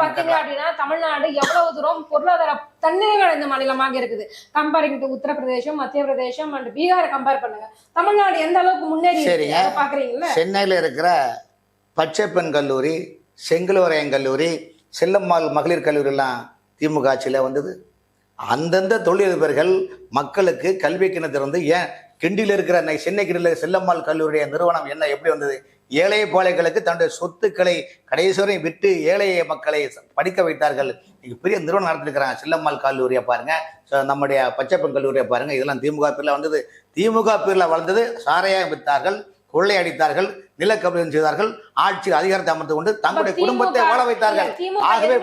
பாத்தீங்க அப்படின்னா தமிழ்நாடு எவ்வளவு தூரம் பொருளாதார தன்னிறைவு அடைந்த மாநிலமாக இருக்குது. கம்பேரிங் டு உத்தரப்பிரதேசம் மத்திய பிரதேசம் அண்ட் பீகாரை கம்பேர் பண்ணுங்க. தமிழ்நாடு எந்த அளவுக்கு முன்னேறி பாக்குறீங்கல்ல? சென்னையில் இருக்கிற பச்சைப்பெண் கல்லூரி செங்கல்வரையன் கல்லூரி செல்லம்மாள் மகளிர் கல்லூரியெல்லாம் திமுக ஆட்சியில் வந்தது. அந்தந்த தொழிலதிபர்கள் மக்களுக்கு கல்வி கிணறு திறந்து ஏன் கிண்டியில் இருக்கிற சென்னை கிண்டியில் செல்லம்மாள் கல்லூரியுடைய நிறுவனம் என்ன எப்படி வந்தது? ஏழை பாளைகளுக்கு தன்னுடைய சொத்துக்களை கடைசி விட்டு ஏழை மக்களை படிக்க வைத்தார்கள். நீங்க பெரிய நிறுவனம் நடத்திருக்கிறாங்க. சில்லம்மாள் கல்லூரியை பாருங்க. ச- நம்முடைய பச்சைப்பன் கல்லூரியை பாருங்க. இதெல்லாம் திமுக பேர்ல வந்தது. திமுக பேர்ல வளர்ந்தது சாரையாக வித்தார்கள். கொள்ளையடித்தார்கள் நிலக்கபலம் செய்தார்கள் ஆட்சி அதிகாரத்தை அமர்ந்து கொண்டு தங்களுடைய குடும்பத்தை வாழ வைத்தார்கள். ஆகவே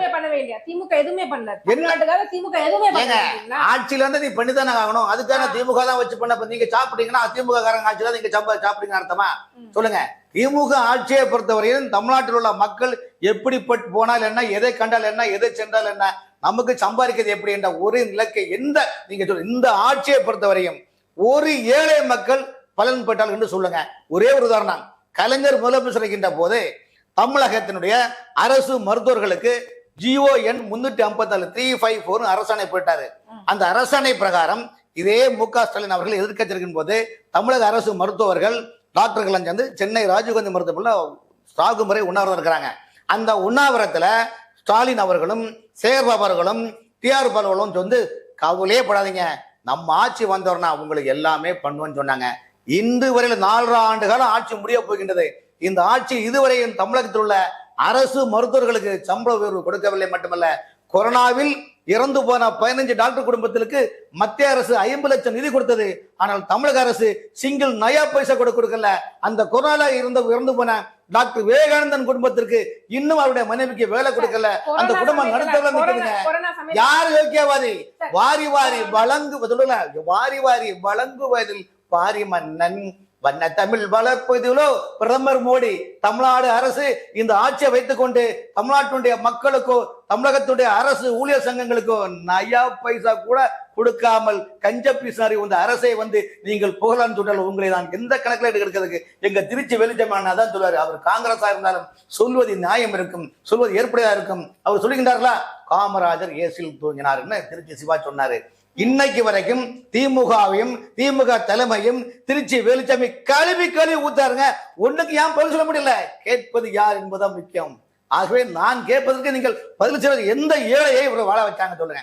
திமுக எதுவுமே பண்ணல. தமிழ்நாட்டுக்காக திமுக எதுவுமே ஏங்க பண்ணல ஆட்சியில இருந்து நீ பண்ணித்தானே ஆகணும். அதுக்கான திமுக தான் வச்சு பண்ண நீங்க சாப்பிட்டீங்கன்னா திமுக காரங்க ஆட்சியில நீங்க சம்ப சாப்பிட்டீங்க அர்த்தமா. சொல்லுங்க. திமுக ஆட்சியை பொறுத்தவரையும் தமிழ்நாட்டில் உள்ள மக்கள் எப்படிப்பட்டு போனால் என்ன எதை கண்டால் என்ன எதை சென்றால் என்ன நமக்கு சம்பாதிக்கிறது எப்படி என்ற ஒரு இலக்கை எந்த நீங்க சொல்ல இந்த ஆட்சியை பொறுத்தவரையும் ஒரு ஏழை மக்கள் பலன் பெற்றால் என்று சொல்லுங்க. ஒரே ஒரு உதாரணம். கலைஞர் முதலமைச்சர் இருக்கின்ற போது தமிழகத்தினுடைய அரசு மருத்துவர்களுக்கு ஜிஓ எண் முன்னூற்றி ஐம்பத்தாலு த்ரீ ஃபைவ் ஃபோர் அரசாணை போயிட்டாரு அந்த அரசாணை பிரகாரம் இதே மு க ஸ்டாலின் அவர்கள் எதிர்க்கட்சிருக்கும் போது தமிழக அரசு மருத்துவர்கள் டாக்டர்கள் சேர்ந்து சென்னை ராஜீவ்காந்தி மருத்துவமனையில் சாகுமுறை உண்ணாவிரதம் இருக்கிறாங்க. அந்த உண்ணாவிரத்தில் ஸ்டாலின் அவர்களும் சேர்பாபு அவர்களும் டிஆர் பாலுவலும் வந்து கவலையே படாதீங்க. நம்ம ஆட்சி வந்தோம்னா உங்களுக்கு எல்லாமே பண்ணுவோம்னு சொன்னாங்க. இன்று வரையில நாலரை ஆண்டு காலம் ஆட்சி முடிய போகின்றது. இந்த ஆட்சி இதுவரையும் தமிழகத்தில் உள்ள அரசு மருத்துவர்களுக்கு சம்பள உயர்வு கொடுக்கவில்லை மட்டுமல்ல கொரோனாவில் இறந்து போன பதினஞ்சு டாக்டர் குடும்பத்திற்கு மத்திய அரசு ஐம்பது லட்சம் நிதி கொடுத்தது. ஆனால் தமிழக அரசு சிங்கிள் நயா பைசா கூட கொடுக்கல. அந்த கொரோனால இருந்த இறந்து போன டாக்டர் விவேகானந்தன் குடும்பத்திற்கு இன்னும் அவருடைய மனைவிக்கு வேலை கொடுக்கல. அந்த குடும்பம் கொரோனா சமயத்துல யார் யோக்கியவாதி வாரி வாரி வழங்கு வாரி வாரி வழங்குவதில் பாரி மன்னன் வண்ண தமிழ் வளர்ப்பதிலோ பிரதமர் மோடி தமிழ்நாடு அரசு இந்த ஆட்சியை வைத்துக் கொண்டு தமிழ்நாட்டினுடைய மக்களுக்கோ தமிழகத்துடைய அரசு ஊழியர் சங்கங்களுக்கு நயா பைசா கூட கொடுக்காமல் கஞ்ச பீசாரி இந்த அரசை வந்து நீங்கள் புகழான் சொன்னால் உங்களை நான் எந்த கணக்கில் எடுக்கிறதுக்கு? எங்க திருச்சி வெளிச்சமான தான் சொல்வாரு அவர் காங்கிரஸா இருந்தாலும் சொல்வது நியாயம் இருக்கும் சொல்வது ஏற்படையா இருக்கும். அவர் சொல்லுகின்றார்களா காமராஜர் ஏசில் தூங்கினார்னு திருச்சி சிவா சொன்னாரு? இன்னைக்கு வரைக்கும் திமுகவையும் திமுக தலைமையும் திருச்சி வெளிச்சமை கழுவி கழுவி ஊத்தாருங்க. ஒண்ணுக்கு ஏன் பதில் சொல்ல முடியல? கேட்பது யார் என்பதுதான் முக்கியம். ஆகவே நான் கேட்பதற்கு நீங்கள் பதில் செய்வது எந்த ஏழையை இவர் வாழ வச்சாங்க சொல்லுங்க.